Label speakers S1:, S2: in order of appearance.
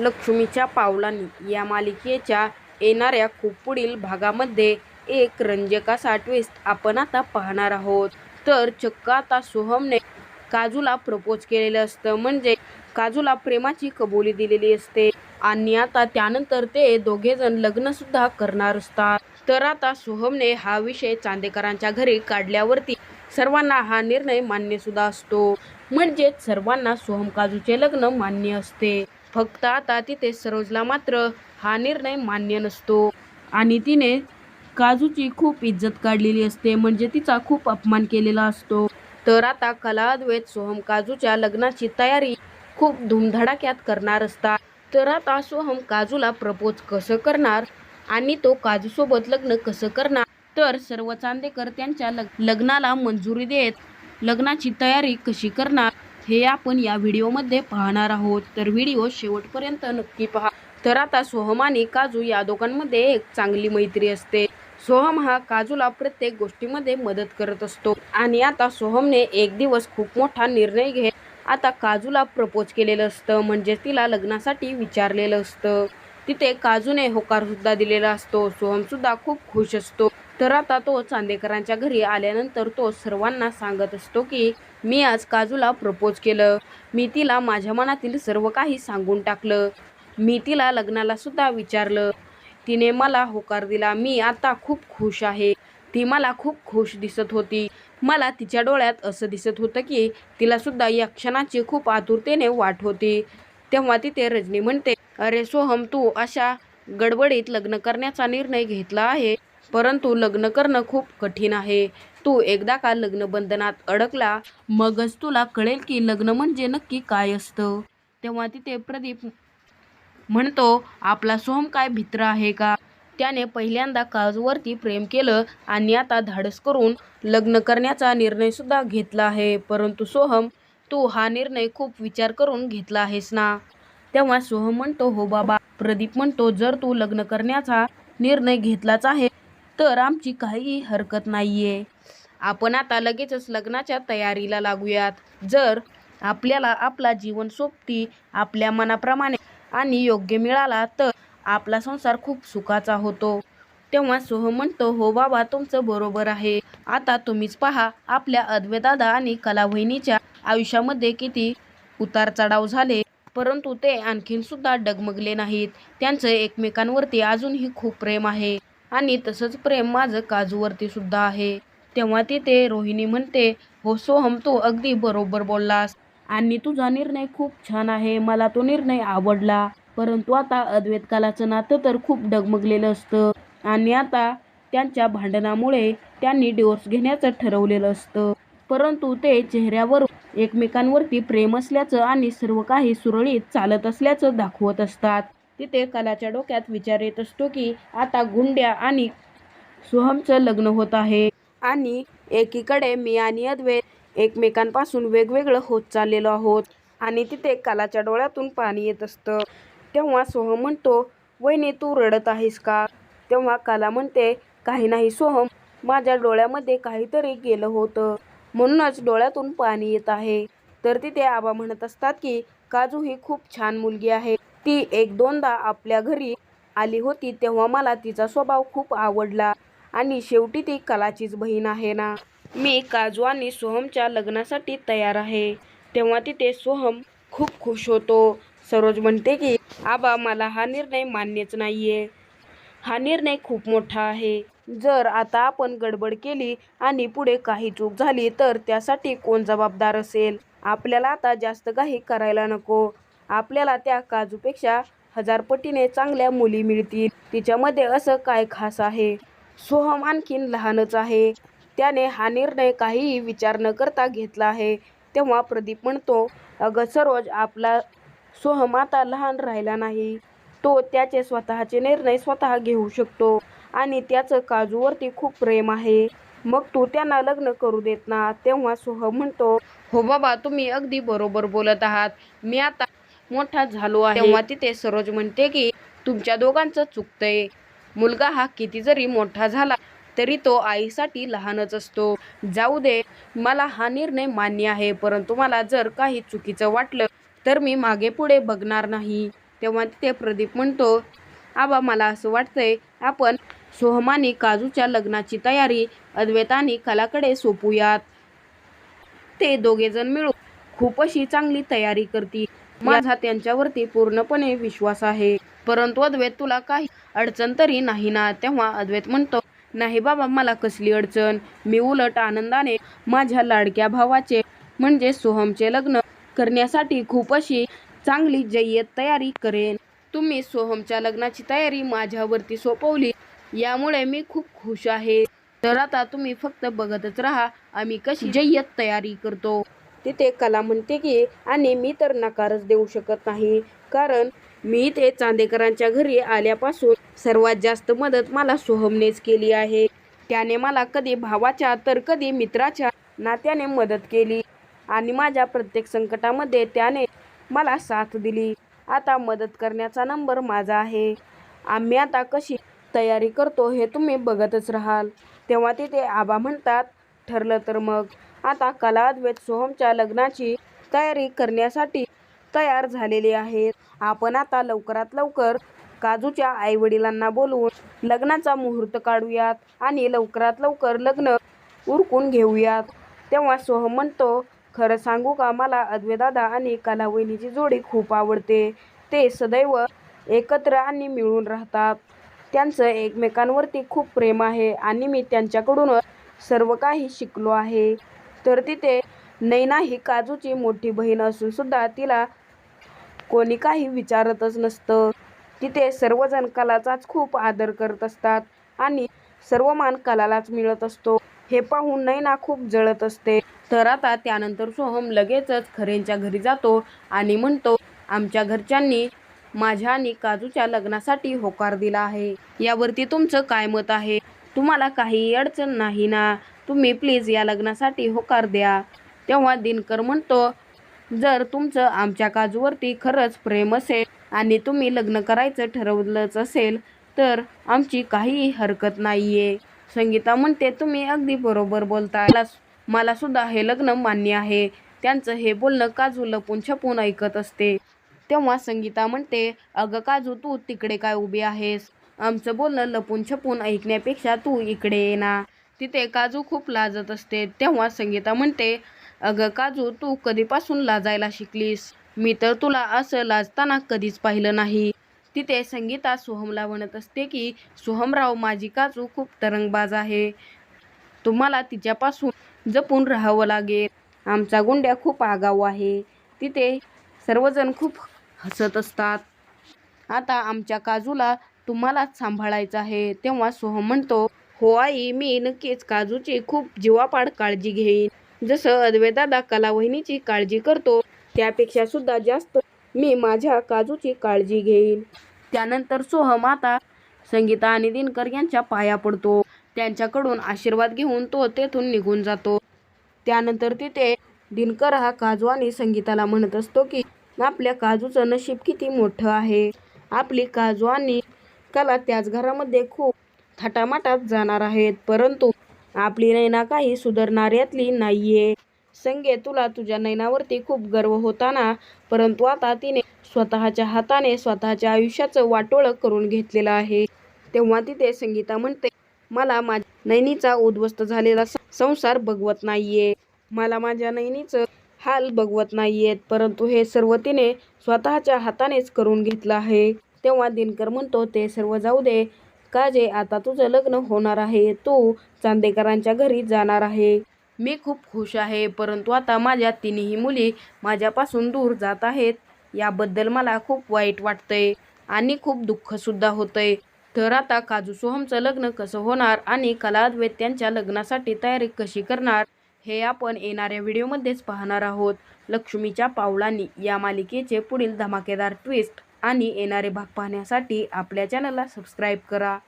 S1: लक्ष्मीच्या पावलांनी या मालिकेच्या येणाऱ्या खूप पुढील भागामध्ये एक रंजक ट्विस्ट आपण आता पाहणार आहोत. तर चक्क आता सोहमने काजूला प्रपोज केलेलं असतं. म्हणजे काजूला प्रेमाची कबुली दिलेली असते. आणि आता त्यानंतर ते दोघे जण लग्न सुद्धा करणार असतात. तर आता सोहमने हा विषय चांदेकरांच्या घरी काढल्यावरती सर्वांना हा निर्णय मान्य सुद्धा असतो. म्हणजेच सर्वांना सोहम काजूचे लग्न मान्य असते. फक्त आता तिथे सरोजला मात्र हा निर्णय मान्य नसतो. आणि तिने काजूची खूप इज्जत काढलेली असते म्हणजे तिचा खूप अपमान केलेला असतो. तर आता कला अद्वैत सोहम काजूच्या लग्नाची तयारी खूप धुमधडाक्यात करणार असतात. तर आता सोहम काजूला प्रपोज कसं करणार आणि तो काजूसोबत लग्न कसं करणार? तर सर्व चांदेकर त्यांच्या लग लग्नाला मंजुरी देत लग्नाची तयारी कशी करणार? हे आपण या व्हिडिओमध्ये पाहणार आहोत. तर व्हिडिओ शेवटपर्यंत नक्की पहा. तर आता सोहम आणि काजू या दोघांमध्ये एक चांगली मैत्री असते. सोहम हा काजूला प्रत्येक गोष्टीमध्ये मदत करत असतो. आणि आता सोहमने एक दिवस खूप मोठा निर्णय घे आता काजूला प्रपोज केलेलं असतं. म्हणजे तिला लग्नासाठी विचारलेलं असतं. तिथे काजूने होकार सुद्धा दिलेला असतो. सोहम सुद्धा खूप खुश असतो. तर आता तो चांदेकरांच्या घरी आल्यानंतर तो सर्वांना सांगत असतो की मी आज काजूला प्रपोज केलं. मी तिला माझ्या मनातील सर्व काही सांगून टाकलं. मी तिला लग्नाला सुद्धा विचारलं. तिने मला होकार दिला. मी आता खूप खुश आहे. ती मला खूप खुश दिसत होती. मला तिच्या डोळ्यात असं दिसत होतं की तिला सुद्धा या क्षणाची खूप आतुरतेने वाट होती. तेव्हा तिथे रजनी म्हणते अरे सोहम तू अशा गडबडीत लग्न करण्याचा निर्णय घेतला आहे. परंतु लग्न करणं खूप कठीण आहे. तू एकदा का लग्न बंधनात अडकला मगच तुला कळेल की लग्न म्हणजे नक्की काय असतं. तेव्हा तिथे प्रदीप म्हणतो आपला सोहम काय भित्र आहे का? त्याने पहिल्यांदा काजूवरती प्रेम केलं आणि आता धाडस करून लग्न करण्याचा निर्णयसुद्धा घेतला आहे. परंतु सोहम तू हा निर्णय खूप विचार करून घेतला आहेस ना? तेव्हा सोहम म्हणतो हो बाबा. प्रदीप म्हणतो जर तू लग्न करण्याचा निर्णय घेतलाच आहे तर आमची काहीही हरकत नाहीये. आपण आता लगेचच लग्नाच्या तयारीला लागूयात. जर आपल्याला आपला जीवन सोबती आपल्या मनाप्रमाणे आणि योग्य मिळाला तर आपला संसार खूप सुखाचा होतो. तेव्हा सोह म्हणतो हो बाबा तुमचं बरोबर आहे. आता तुम्हीच पहा आपल्या अद्वैदादा आणि कलावहिनीच्या आयुष्यामध्ये किती उतार चढाव झाले. परंतु ते आणखीन सुद्धा डगमगले नाहीत. त्यांचं एकमेकांवरती अजूनही खूप प्रेम आहे. आणि तसंच प्रेम माझं काजूवरती सुद्धा आहे. तेव्हा तिथे रोहिणी म्हणते हो सोहम तू अगदी बरोबर बोललास. आणि तुझा निर्णय खूप छान आहे. मला तो निर्णय आवडला. परंतु आता अद्वैत कालाचं नातं तर खूप डगमगलेलं असतं. आणि आता त्यांच्या भांडणामुळे त्यांनी डिवोर्स घेण्याचं ठरवलेलं असतं. परंतु ते चेहऱ्यावर एकमेकांवरती प्रेम असल्याचं आणि सर्व काही सुरळीत चालत असल्याचं दाखवत असतात. तिथे कलाच्या डोक्यात विचार येत असतो की आता गुंड्या आणि सोहमचं लग्न होत आहे. आणि एकीकडे मी आणि अद्वैत एकमेकांपासून वेगवेगळं होत चाललेलो आहोत आणि तिथे कलाच्या डोळ्यातून पाणी येत असतं. तेव्हा सोहम म्हणतो वहिनी तू रडत आहेस का? तेव्हा कला म्हणते काही नाही सोहम माझ्या डोळ्यामध्ये काहीतरी गेलं होतं. म्हणूनच डोळ्यातून पाणी येत आहे. तर तिथे आबा म्हणत असतात की काजू ही खूप छान मुलगी आहे. ती एक दोनदा आपल्या घरी आली होती तेव्हा मला तिचा स्वभाव खूप आवडला. आणि शेवटी ती कलाचीच बहीण आहे ना. मी काजू आणि सोहमच्या लग्नासाठी तयार आहे. तेव्हा तिथे सोहम खूप खुश होतो. सरोज म्हणते की आबा मला हा निर्णय मान्यच नाहीये. हा निर्णय खूप मोठा आहे. जर आता आपण गडबड केली आणि पुढे काही चूक झाली तर त्यासाठी कोण जबाबदार असेल? आपल्याला आता जास्त काही करायला नको. आपल्याला त्या काजूपेक्षा हजार पटीने चांगल्या मुली मिळतील. तिच्यामध्ये असं काय खास आहे? सोहम आणखीन लहानच आहे. त्याने हा निर्णय काहीही विचार न करता घेतला आहे. तेव्हा प्रदीप म्हणतो अगं सरोज आपला सोहम आता लहान राहिला नाही. तो त्याचे स्वतःचे निर्णय स्वतः घेऊ शकतो आणि त्याचं काजूवरती खूप प्रेम आहे. मग तू त्यांना लग्न करू देत ना? तेव्हा सोहम म्हणतो हो बाबा तुम्ही अगदी बरोबर बोलत आहात. मी आता मोठा झालो आहे. तेव्हा तिथे सरोज म्हणते की तुमच्या दोघांचं चुकतंय. मुलगा हा किती जरी मोठा झाला तरी तो आईसाठी लहानच असतो. जाऊ दे मला हा निर्णय मान्य आहे परंतु मला जर काही चुकीचं वाटलं तर मी मागे पुढे बघणार नाही. तेव्हा तिथे प्रदीप म्हणतो आबा मला असं वाटतंय आपण सोहमाने काजूच्या लग्नाची तयारी अद्वैत आणि कलाकडे सोपूयात. ते दोघेजण मिळून खूप अशी चांगली तयारी करतील. माझा त्यांच्यावरती पूर्णपणे विश्वास आहे. परंतु अद्वैत तुला काही अडचण तरी नाही ना तेव्हा अद्वैत म्हणतो नाही बाबा मला कसली अडचण? मी उलट आनंदाने माझ्या लाडक्या भावाचे म्हणजे सोहमचे लग्न करण्यासाठी खूप अशी चांगली जय्यत तयारी करेन. तुम्ही सोहमच्या लग्नाची तयारी माझ्यावरती सोपवली यामुळे मी खूप खुश आहे. तर आता तुम्ही फक्त बघतच राहा आम्ही कशी जय्यत तयारी करतो. तिथे कला म्हणते की आणि मी तर नकारच देऊ शकत नाही. कारण मी ते चांदेकरांच्या घरी आल्यापासून सर्वात जास्त मदत मला सोहमनेच केली आहे. त्याने मला कधी भावाच्या तर कधी मित्राच्या नात्याने मदत केली. आणि माझ्या प्रत्येक संकटामध्ये त्याने मला साथ दिली. आता मदत करण्याचा नंबर माझा आहे. आम्ही आता कशी तयारी करतो हे तुम्ही बघतच राहाल. तेव्हा तिथे आबा म्हणतात ठरलं तर मग. आता कला सोहमच्या लग्नाची तयारी करण्यासाठी तयार झालेली आहेत. आपण आता लवकरात लवकर काजूच्या आईवडिलांना बोलवून लग्नाचा मुहूर्त काढूयात आणि लवकरात लवकर लग्न उरकून घेऊयात. तेव्हा सोहम म्हणतो खरं सांगू का मला अद्वैदादा आणि कलावहिनीची जोडी खूप आवडते. ते सदैव एकत्र आणि मिळून राहतात. त्यांचं एकमेकांवरती खूप प्रेम आहे आणि मी त्यांच्याकडूनच सर्व काही शिकलो आहे. तर तिथे नैना ही काजूची मोठी बहीण असून सुद्धा तिला कोणी काही विचारतच नसतं. तिथे सर्वजण कलाचाच खूप आदर करत असतात आणि सर्व मान कलालाच मिळत असतो. हे पाहून नैना खूप जळत असते. तर आता त्यानंतर सोहम लगेचच खरेंच्या घरी जातो आणि म्हणतो आमच्या घरच्यांनी माझ्या आणि काजूच्या लग्नासाठी होकार दिला आहे. यावरती तुमचं काय मत आहे? तुम्हाला काही अडचण नाही ना? तुम्ही प्लीज या लग्नासाठी होकार द्या. तेव्हा दिनकर म्हणतो जर तुमचं आमच्या काजूवरती खरंच प्रेम असेल आणि तुम्ही लग्न करायचं ठरवलंच असेल तर आमची काहीही हरकत नाही आहे संगीता म्हणते तुम्ही अगदी बरोबर बोलता मला सुद्धा हे लग्न मान्य आहे. त्यांचं हे बोलणं काजू लपून छपून ऐकत असते. तेव्हा संगीता म्हणते अगं काजू तू तिकडे काय उभी आहेस? आमचं बोलणं लपून छपून ऐकण्यापेक्षा तू इकडे ये ना. तिथे काजू खूप लाजत असते. तेव्हा संगीता म्हणते अगं काजू तू कधीपासून लाजायला शिकलीस? मी तर तुला असं लाजताना कधीच पाहिलं नाही. तिथे संगीता सोहमला म्हणत असते की सोहमराव माझी काजू खूप तरंगबाज आहे. तुम्हाला तिच्यापासून जपून राहावं लागेल. आमचा गुंड्या खूप आगाऊ आहे. तिथे सर्वजण खूप हसत असतात. आता आमच्या काजूला तुम्हालाच सांभाळायचं आहे. तेव्हा सोहम म्हणतो हो आई मी नक्कीच काजूची खूप जीवापाड काळजी घेईन. जसं अद्वैदादा कलावहिनीची काळजी करतो त्यापेक्षा सुद्धा जास्त मी माझ्या काजूची काळजी घेईन. त्यानंतर सोहम आता संगीता आणि दिनकर यांच्या पाया पडतो. त्यांच्याकडून आशीर्वाद घेऊन तो तेथून निघून जातो. त्यानंतर तिथे दिनकर हा काजू आणि संगीताला म्हणत असतो की आपल्या काजूचं नशीब किती मोठं आहे. आपली काजू आणि कला त्याच घरामध्ये खूप थाटामाटात जाणार आहेत. परंतु आपली नैना काही सुधारणाऱ्यातली नाहीये. संगे तुला तुझ्या नैनावरती खूप गर्व होताना परंतु आता तिने स्वतःच्या हाताने स्वतःच्या आयुष्याचं वाटोळं करून घेतलेलं आहे. तेव्हा तिथे संगीता म्हणते मला माझ्या नैनीचा उद्ध्वस्त झालेला संसार बघवत नाहीये. मला माझ्या नैनीचं हाल बघवत नाहीयेत परंतु हे सर्व तिने स्वतःच्या हातानेच करून घेतलं आहे. तेव्हा दिनकर म्हणतो ते सर्व जाऊ दे. का जे आता तुझं लग्न होणार आहे. तू चांदेकरांच्या घरी जाणार आहे. मी खूप खुश आहे परंतु आता माझ्या तिन्ही मुली माझ्यापासून दूर जात आहेत. याबद्दल मला खूप वाईट वाटतंय आणि खूप दुःखसुद्धा होतंय. तर आता काजू सोहमचं लग्न कसं होणार आणि कलाद्वेत त्यांच्या लग्नासाठी तयारी कशी करणार हे आपण येणाऱ्या व्हिडिओमध्येच पाहणार आहोत. लक्ष्मीच्या पावलांनी या मालिकेचे पुढील धमाकेदार ट्विस्ट आणि येणारे भाग पाहण्यासाठी आपल्या चॅनलला सबस्क्राईब करा.